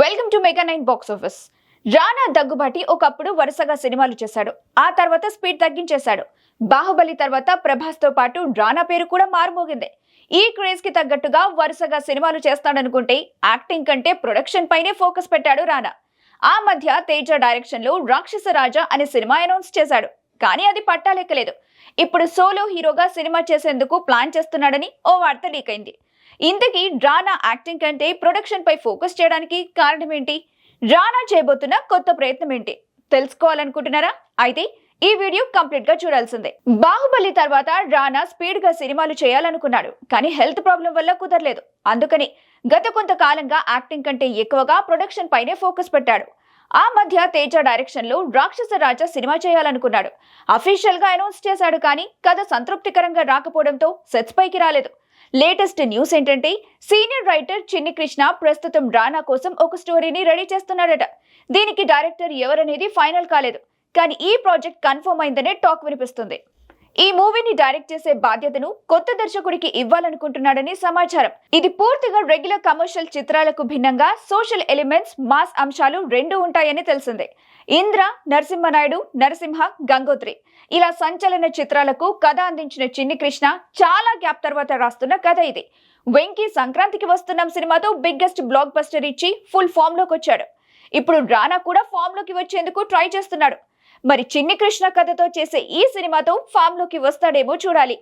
Welcome to mega nine box office. Rana Daggubati ఒకప్పుడు వరుసగా సినిమాలు చేశాడు. ఆ తర్వాత స్పీడ్ తగ్గించేశాడు. బాహుబలి తర్వాత ప్రభాస్తో పాటు రానా పేరు కూడా మారుమోగింది. ఈ క్రేజ్కి తగ్గట్టుగా వరుసగా సినిమాలు చేస్తాడనుకుంటే యాక్టింగ్ కంటే ప్రొడక్షన్ పైనే ఫోకస్ పెట్టాడు రానా. ఆ మధ్య తేజ డైరెక్షన్లో రాక్షస రాజా అనే సినిమా అనౌన్స్ చేశాడు. కానీ అది పట్టాలెక్కలేదు ఇప్పుడు సోలో హీరోగా సినిమా చేసేందుకు ప్లాన్ చేస్తున్నాడని ఓ వార్త లీక్ అయింది. ఇంతకీ రానా యాక్టింగ్ కంటే ప్రొడక్షన్ పై ఫోకస్ చేయడానికి కారణం ఏంటి? రానా చేయబోతున్న కొత్త ప్రయత్నం ఏంటి? తెలుసుకోవాలనుకుంటున్నారా? అయితే ఈ వీడియో కంప్లీట్గా చూడాల్సిందే. బాహుబలి తర్వాత రానా స్పీడ్గా సినిమాలు చేయాలనుకున్నాడు కానీ హెల్త్ ప్రాబ్లం వల్ల కుదరలేదు. అందుకని గత కొంతకాలంగా యాక్టింగ్ కంటే ఎక్కువగా ప్రొడక్షన్ పైనే ఫోకస్ పెట్టాడు. ఆ మధ్య తేజ డైరెక్షన్లో రాక్షస రాజా సినిమా చేయాలనుకున్నాడు. అఫీషియల్గా అనౌన్స్ చేశాడు కానీ కథ సంతృప్తికరంగా రాకపోవడంతో సెట్స్ పైకి రాలేదు. లేటెస్ట్ న్యూస్ ఏంటంటే సీనియర్ రైటర్ చిన్ని కృష్ణ ప్రస్తుతం రానా కోసం ఒక స్టోరీని రెడీ చేస్తున్నాడట. దీనికి డైరెక్టర్ ఎవరనేది ఫైనల్ కాలేదు. కానీ ఈ ప్రాజెక్ట్ కన్ఫర్మ్ అయిందనే టాక్ వినిపిస్తుంది. ఈ మూవీని డైరెక్ట్ చేసే బాధ్యతను కొత్త దర్శకుడికి ఇవ్వాలనుకుంటున్నాడని సమాచారం. ఇది పూర్తిగా రెగ్యులర్ కమర్షియల్ చిత్రాలకు భిన్నంగా సోషల్ ఎలిమెంట్స్ మాస్ అంశాలు రెండు ఉంటాయని తెలిసిందే. ఇంద్ర నరసింహనాయుడు నరసింహ గంగోత్రి. ఇలా సంచలన చిత్రాలకు కథ అందించిన చిన్ని కృష్ణ చాలా గ్యాప్ తర్వాత రాస్తున్న కథ ఇది. వెంకీ సంక్రాంతికి వస్తున్నాం సినిమాతో బిగ్గెస్ట్ బ్లాక్ బస్టర్ ఇచ్చి ఫుల్ ఫామ్లోకి వచ్చాడు ఇప్పుడు రానా కూడా ఫామ్లోకి వచ్చేందుకు ట్రై చేస్తున్నాడు. మరి చిన్ని కృష్ణ కథతో చేసే ఈ సినిమాతో ఫామ్లోకి వస్తాడేమో చూడాలి.